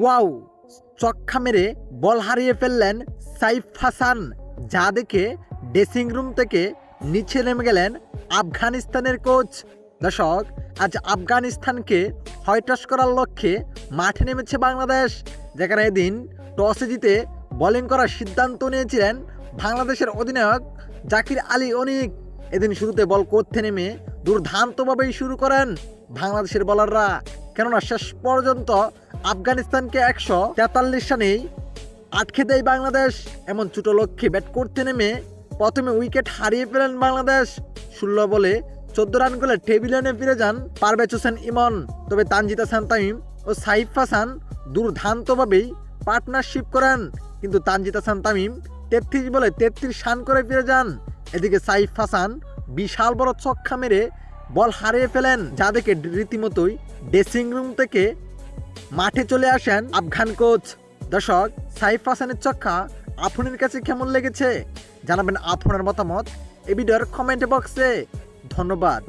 Wow চক্ষা মেরে বল হারিয়ে ফেললেন সাইফ হাসান, যা দেখে ড্রেসিং রুম থেকে নিচে নেমে গেলেন আফগানিস্তানের কোচ। দর্শক, আজ আফগানিস্তানকে হয়টাস করার লক্ষ্যে মাঠে নেমেছে বাংলাদেশ, যেখানে এদিন টসে জিতে বোলিং করার সিদ্ধান্ত নিয়েছিলেন বাংলাদেশের অধিনায়ক জাকির আলী অনিক। এদিন শুরুতে বল করতে নেমে দুর্ধান্তভাবেই শুরু করেন বাংলাদেশের বলাররা কেননা শেষ পর্যন্ত আফগানিস্তানকে একশো তেতাল্লিশ রানেই আটকে দেয় বাংলাদেশ। এমন ছোট লক্ষ্যে ব্যাট করতে নেমে প্রথমে উইকেট হারিয়ে ফেলেন বাংলাদেশ। ষোলো বলে চোদ্দ রান করে টেবিলে এনে ফিরে যান পারভেজ হোসেন ইমন। তবে তানজিদ হাসান ও সাইফ হাসান দুর্দান্তভাবেই পার্টনারশিপ করেন। কিন্তু তানজিদ হাসান তামিম তেত্রিশ বলে তেত্রিশ রান করে ফিরে যান। এদিকে সাইফ হাসান বিশাল বড় ছক্কা মেরে বল হারিয়ে ফেলেন, যা দেখে রীতিমতোই ড্রেসিং রুম থেকে মাঠে চলে আসেন আফগান কোচ। দর্শক, সাইফ হাসানের চক্ষা আপনার কাছে কেমন লেগেছে? জানাবেন আপনার মতামত। এই ভিডিওর কমেন্ট বক্সে ধন্যবাদ।